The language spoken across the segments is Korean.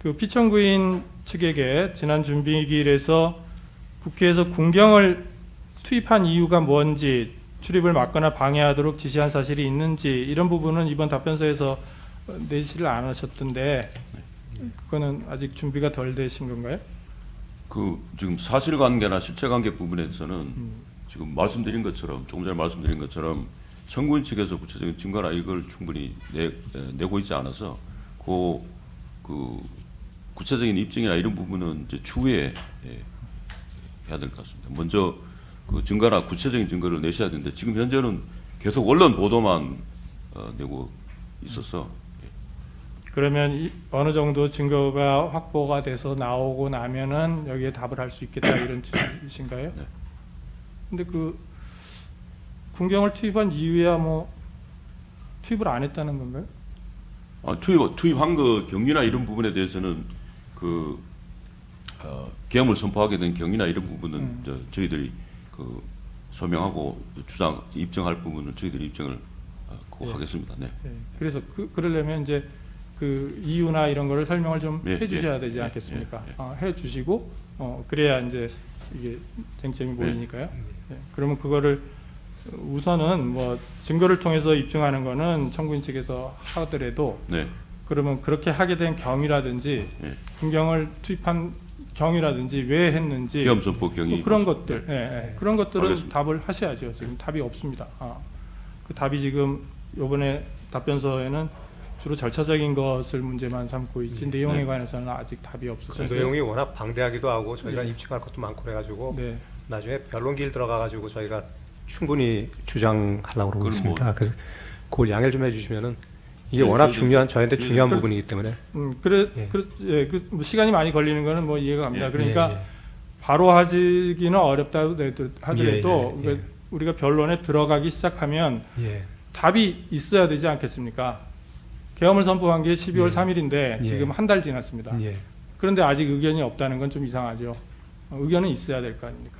그 피청구인 측에게 지난 준비기일에서 국회에서 군경을 투입한 이유가 뭔지 출입을 막거나 방해하도록 지시한 사실이 있는지 이런 부분은 이번 답변서에서 어, 내시를 안 하셨던데 그거는 아직 준비가 덜 되신 건가요? 그 지금 사실관계나 실체관계 부분에 대해서는 지금 말씀드린 것처럼 조금 전에 말씀드린 것처럼 청구인 측에서 구체적인 증거나 이걸 충분히 내, 에, 내고 있지 않아서 그, 그 구체적인 입증이나 이런 부분은 이제 추후에 예, 해야 될 것 같습니다. 먼저 그 증거나 구체적인 증거를 내셔야 되는데 지금 현재는 계속 언론 보도만 어, 내고 있어서 그러면 이- 어느 정도 증거가 확보가 돼서 나오고 나면은 여기에 답을 할 수 있겠다 이런 뜻이신가요? 네. 근데 그 군경을 투입한 이유야 뭐 투입을 안 했다는 건가요? 아, 투입 투입한 거 경위나 이런 부분에 대해서는 그 어, 계엄을 선포하게 된 경위나 이런 부분은 음. 저, 저희들이 그 소명하고 주장 입증할 부분은 저희들이 입증을 어, 꼭 예. 하겠습니다. 네. 예. 그래서 그 그러려면 이제 그 이유나 이런 거를 설명을 좀 예, 해주셔야 예, 되지 예, 않겠습니까? 예, 예. 어, 해주시고 어, 그래야 이제 이게 쟁점이 보이니까요. 예. 그러면 그거를 우선은 뭐 증거를 통해서 입증하는 거는 청구인 측에서 하더라도 네. 그러면 그렇게 하게 된 경위라든지 예. 군경을 투입한 경위라든지 왜 했는지 계엄 선포 경위 뭐 그런 것들 예, 예. 그런 것들은 알겠습니다. 답을 하셔야죠. 지금 답이 없습니다. 아, 그 답이 지금 이번에 답변서에는 주로 절차적인 것을 문제만 삼고 있지 내용에 네. 관해서는 아직 답이 그 없으셔서 내용이 워낙 방대하기도 하고 저희가 네. 입증할 것도 많고 그래가지고 네. 나중에 변론길 들어가가지고 저희가 충분히 주장하려고 그러고 그건 있습니다. 뭐- 그래서 그걸 양해를 좀 해주시면은 이게 네, 워낙 저희도- 중요한 저희한테 저희도 중요한 그- 부분이기 때문에 음, 그래, 예. 그, 예, 그, 뭐 시간이 많이 걸리는 거는 뭐 이해가 갑니다. 예. 그러니까 예, 예. 바로 하기는 어렵다 하더라도 예, 예, 그러니까 예. 우리가 변론에 들어가기 시작하면 예. 답이 있어야 되지 않겠습니까? 계엄을 선포한 게 12월 예. 3일인데 예. 지금 한 달 지났습니다. 예. 그런데 아직 의견이 없다는 건 좀 이상하죠. 어, 의견은 있어야 될 거 아닙니까?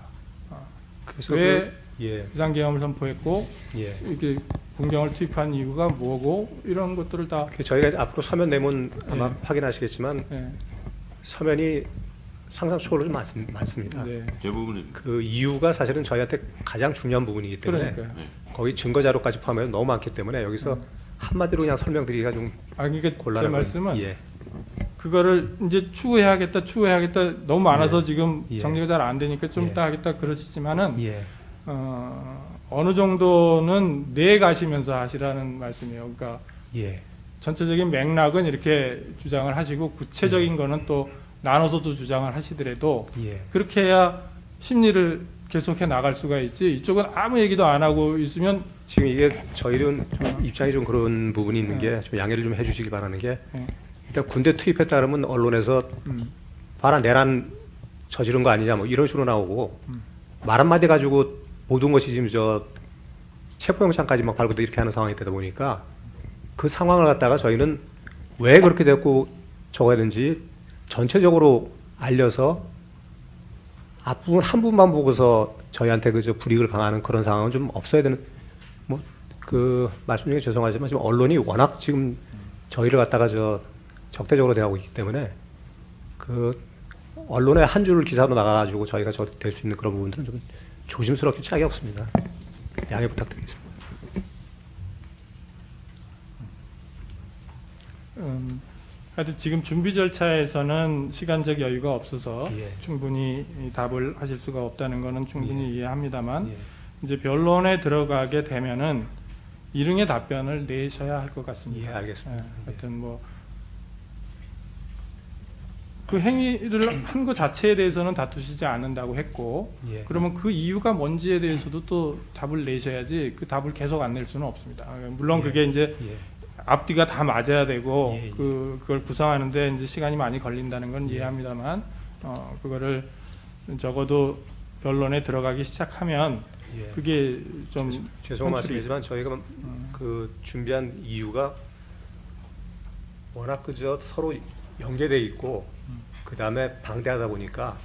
그래서 왜 그, 예. 비상계엄을 선포했고 예. 이렇게 군경을 투입한 이유가 뭐고 이런 것들을 다그 저희가 앞으로 서면 내문 아마 예. 확인하시겠지만 예, 서면이 상상 초월로 좀 많, 많습니다. 네. 대부분은 그 이유가 사실은 저희한테 가장 중요한 부분이기 때문에 그러니까요. 거기 증거 자료까지 포함해서 너무 많기 때문에 여기서 한마디로 그냥 설명드리기가 좀아 그러니까 제 곤란한 말씀은 예. 그거를 이제 추후해야겠다, 추후해야겠다 너무 많아서 예. 지금 예. 정리가 잘 안 되니까 좀 예. 이따 하겠다 그러시지만은 예. 어, 어느 정도는 내 가시면서 하시라는 말씀이에요. 그러니까 예. 전체적인 맥락은 이렇게 주장을 하시고 예. 구체적인 거는 또 나눠서도 주장을 하시더라도 예. 그렇게 해야 심리를 계속해 나갈 수가 있지 이쪽은 아무 얘기도 안 하고 있으면 지금 이게 저희는 좀 입장이 좀 그런 부분이 있는 네. 게좀 양해를 좀 해주시기 바라는 게 예. 일단 군대 투입했다 그러면 언론에서 음, 봐라 내란 저지른 거 아니냐 뭐 이런 식으로 나오고 음. 말 한마디 가지고 모든 것이 지금 저 체포 영장까지 막 발부돼 이렇게 하는 상황이 되다 보니까 그 상황을 갖다가 저희는 왜 그렇게 됐고 저거야 되는지 전체적으로 알려서 앞부분 한 부분만 보고서 저희한테 그저 불이익을 강하는 그런 상황은 좀 없어야 되는 뭐 그 말씀 중에 죄송하지만 지금 언론이 워낙 지금 저희를 갖다가 저 적대적으로 대하고 있기 때문에 그 언론의 한줄 기사로 나가가지고 저희가 저 될 수 있는 그런 부분들은 좀 조심스럽게 짝이 없습니다. 양해 부탁드리겠습니다. 음, 하여튼 지금 준비 절차에서는 시간적 여유가 없어서 예. 충분히 이 답을 하실 수가 없다는 것은 충분히 이해합니다만 예. 이제 변론에 들어가게 되면은 일응의 답변을 내셔야 할 것 같습니다. 예, 알겠습니다. 예, 하여튼 뭐 그 행위를 한 것 자체에 대해서는 다투시지 않는다고 했고 예. 그러면 그 이유가 뭔지에 대해서도 또 답을 내셔야지 그 답을 계속 안 낼 수는 없습니다. 물론 예. 그게 이제 예. 앞뒤가 다 맞아야 되고 예, 예. 그 그걸 구성하는데 이제 시간이 많이 걸린다는 건 이해합니다만 어 그거를 적어도 변론에 들어가기 시작하면 예. 그게 좀 죄송한 말씀이지만 저희가 음, 그 준비한 이유가 워낙 그저 서로 연계돼 있고 음. 그 다음에 방대하다 보니까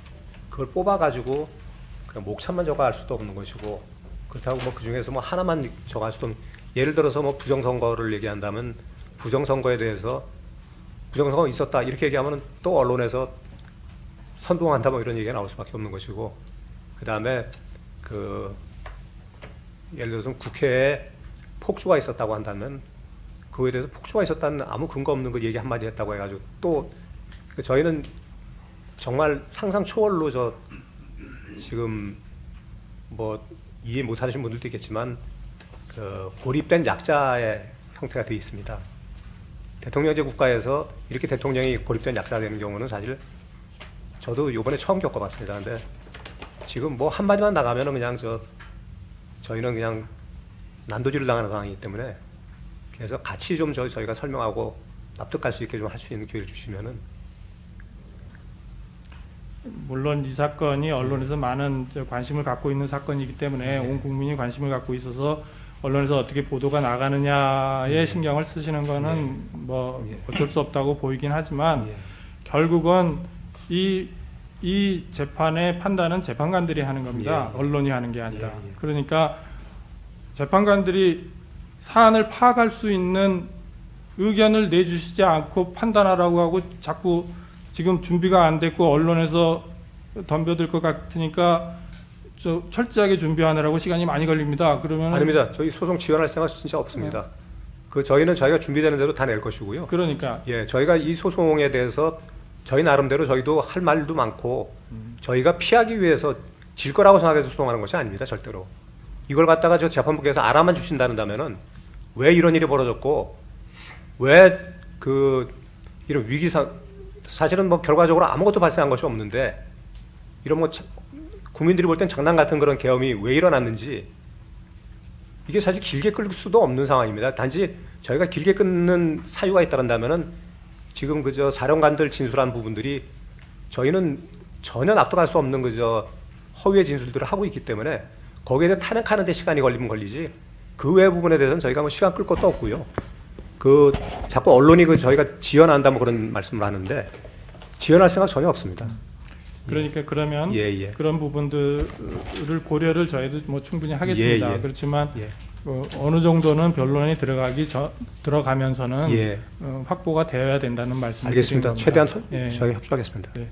그걸 뽑아가지고 그냥 목차만 적어할 수도 없는 것이고 그렇다고 뭐 그 중에서 뭐 하나만 적어할 수도 없는 예를 들어서 뭐 부정선거를 얘기한다면 부정선거에 대해서 부정선거가 있었다 이렇게 얘기하면 또 언론에서 선동한다 뭐 이런 얘기가 나올 수밖에 없는 것이고 그 다음에 그 예를 들어서 국회에 폭주가 있었다고 한다면 그거에 대해서 폭주가 있었다는 아무 근거 없는 거 얘기 한마디 했다고 해가지고 또그 저희는 정말 상상 초월로 저 지금 뭐 이해 못하시는 분들도 있겠지만 그 고립된 약자의 형태가 되어 있습니다. 대통령제 국가에서 이렇게 대통령이 고립된 약자가 되는 경우는 사실 저도 이번에 처음 겪어봤습니다. 근데 지금 뭐 한마디만 나가면은 그냥 저 저희는 그냥 난도질을 당하는 상황이기 때문에 그래서 같이 좀 저, 저희가 설명하고 납득할 수 있게 좀 할 수 있는 기회를 주시면은 물론 이 사건이 언론에서 많은 저 관심을 갖고 있는 사건이기 때문에 온 국민이 관심을 갖고 있어서 언론에서 어떻게 보도가 나가느냐에 신경을 쓰시는 거는 뭐 예. 어쩔 수 없다고 보이긴 하지만 예. 결국은 이, 이 재판의 판단은 재판관들이 하는 겁니다. 예. 언론이 하는 게 아니라. 그러니까 재판관들이 사안을 파악할 수 있는 의견을 내주시지 않고 판단하라고 하고 자꾸 지금 준비가 안 됐고 언론에서 덤벼들 것 같으니까 저 철저하게 준비하느라고 시간이 많이 걸립니다. 그러면 아닙니다. 저희 소송 지원할 생각 진짜 없습니다. 그 저희는 저희가 준비되는 대로 다 낼 것이고요. 그러니까 예, 저희가 이 소송에 대해서 저희 나름대로 저희도 할 말도 많고 저희가 피하기 위해서 질 거라고 생각해서 소송하는 것이 아닙니다. 절대로. 이걸 갖다가 저 재판부께서 알아만 주신다는다면은 왜 이런 일이 벌어졌고 왜 그 이런 위기 상 사실은 뭐 결과적으로 아무것도 발생한 것이 없는데 이런 뭐 참- 국민들이 볼 땐 장난 같은 그런 계엄이 왜 일어났는지 이게 사실 길게 끌 수도 없는 상황입니다. 단지 저희가 길게 끊는 사유가 있다면은 지금 그저 사령관들 진술한 부분들이 저희는 전혀 납득할 수 없는 그저 허위의 진술들을 하고 있기 때문에 거기에 대해 탄핵하는 데 시간이 걸리면 걸리지 그 외 부분에 대해서는 저희가 뭐 시간 끌 것도 없고요. 그 자꾸 언론이 그 저희가 지연한다 뭐 그런 말씀을 하는데 지연할 생각 전혀 없습니다. 그러니까 그러면 예, 예. 그런 부분들을 고려를 저희도 뭐 충분히 하겠습니다. 예, 예. 그렇지만 예. 어, 어느 정도는 변론이 들어가기 전 들어가면서는 예. 어, 확보가 되어야 된다는 말씀을 알겠습니다. 겁니다. 최대한 소- 예. 저희 협조하겠습니다. 예.